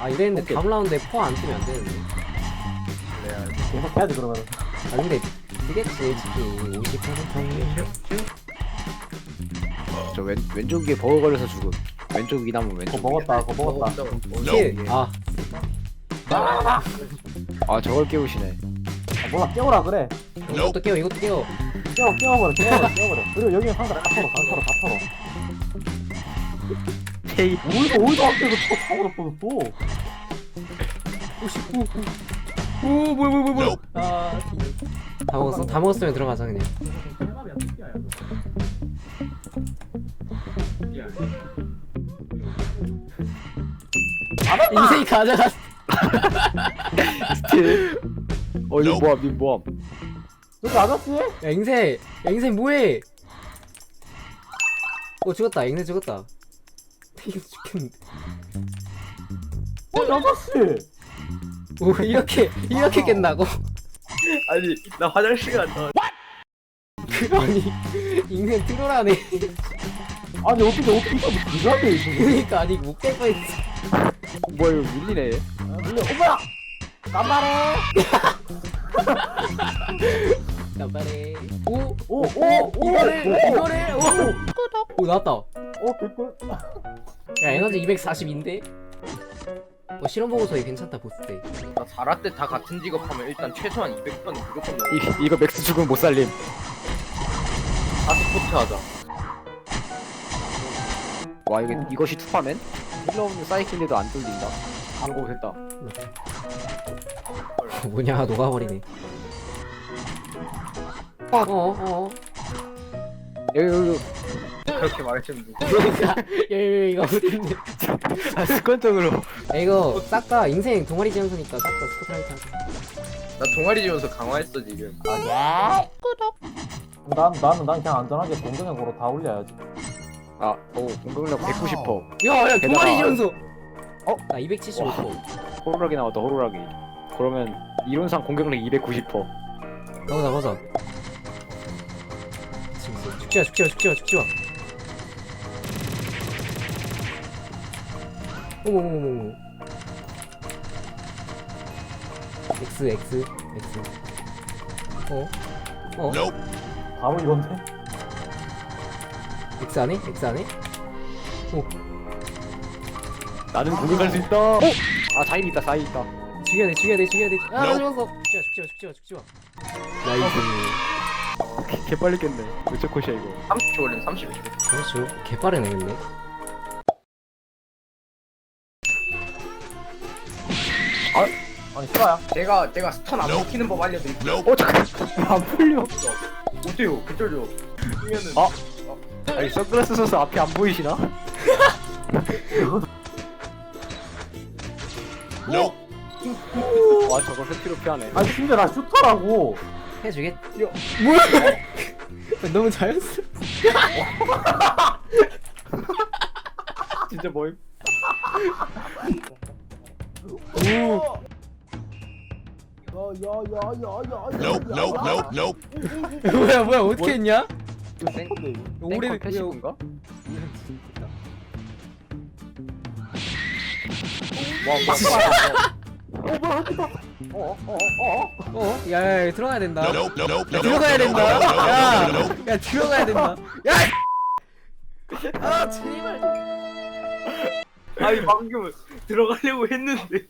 아 이랬는데 다음 라운드에 포 안 뜨면 안 되는데. 계속 해야지 그러면. 아 근데 되겠지 솔직히 58분 저 왼, 왼쪽 위에 버거 걸려서 죽음 왼쪽 이나무 왼쪽 그거 먹었다 그거 먹었다 킬! 아 아 저걸 깨우시네 아, 몰라 깨워라 그래 이것도 깨워 이것도 깨워 깨워 깨워버려 깨워버려 깨워버려 그리고 여기 상자 다 털어 다 털어 다 털어 테이 어디서 어디서 앞에서 또 사고로 뻗었어 오 뭐야 뭐야 뭐야 아다 먹었어? 다 먹었으면 들어가자 그냥 인생이 가져갔어 스틸 어 이거 모함 님 모함? 저기 아저씨? 야 인생 야 인생 뭐해? 어 죽었다. 인생 죽었다. 이거 죽겠는데. 어 아저씨 오 이렇게 이렇게 깼나고? 아니 나 화장실 갔다 아니 인생 트롤하네 아니 어떻게 어떻게 이거 누가 돼 이거? 그러니까 아니 못깰 뻔했어. 뭐야 이거 밀리네. 아, 물려. 어머야! 간발해! 간발해. 오 오오오 이거를 이거를 오, 오 나왔다. 오 개꿀 야 에너지 240인데? 어 실험 보고서에 괜찮다 보스 때. 나 자라 때 다 같은 직업 하면 일단 최소한 200번 무조건 넣어 이, 이거 맥스 죽으면 못 살림. 아스포트 하자 와 이거 이것이 투파맨? 힐러 없는 사이클리도 안 뚫린다. 오 됐다. 뭐냐 녹아버리네. 어어어 여기 여기 그렇게 말했으면 누구 그러니까. 여기 이거. 어딨네 아, 습관적으로. 야 이거 싹 다 인생 동아리 지원서니까 싹 다 스포트라이트 하자. 나 동아리 지면서 강화했어 지금. 난 나는 난 그냥 안전하게 공정형으로 다 올려야지 아 오 공격력 190% 야야 게다가- 동아리 지원서 어? 나 275%. 호루라기 나왔다 호루라기. 그러면 이론상 공격력 290% 가보자 가보자. 지금 죽지마 죽지마 죽지마 죽지마. 어머머머머 X X X. 어? 어? 바로 이건데 X 안해? X 안해? 나는 공격할 수 있다. 어? 아 자인 있다 자인 있다. 죽여야 돼 죽여야 돼 죽여야 돼. 아 죽었어 죽지마 죽지마 죽지마 죽지마. 나이스. 개 빨리 깼네. 어째 컷이야 이거? 30초 걸리면 30초 그렇죠. 개빠르네 근데. 아니 싫어야 내가 내가 스턴 안 먹히는 법 알려드릴게요. 어 잠깐 안 풀려 어때요? 개쩔죠? 쓰면은 어? 아니 선글라스 써서 앞이 안 보이시나? 와 저걸 회피로 피하네. 아니 심지어 나 슈터라고. 해주겠 뭐야? 너무 자연스러워 진짜 뭐임? 야야야야야야 뭐야 뭐야 어떻게 했냐? 생, 오래 생컨 패시브인가? 어 뭐야 한다 어어어어 어? 야, 야, 들어가야 된다. 야, 들어가야 된다. 야, 야, 들어가야 된다. 야! 아, 제발. 아니 방금 들어가려고 했는데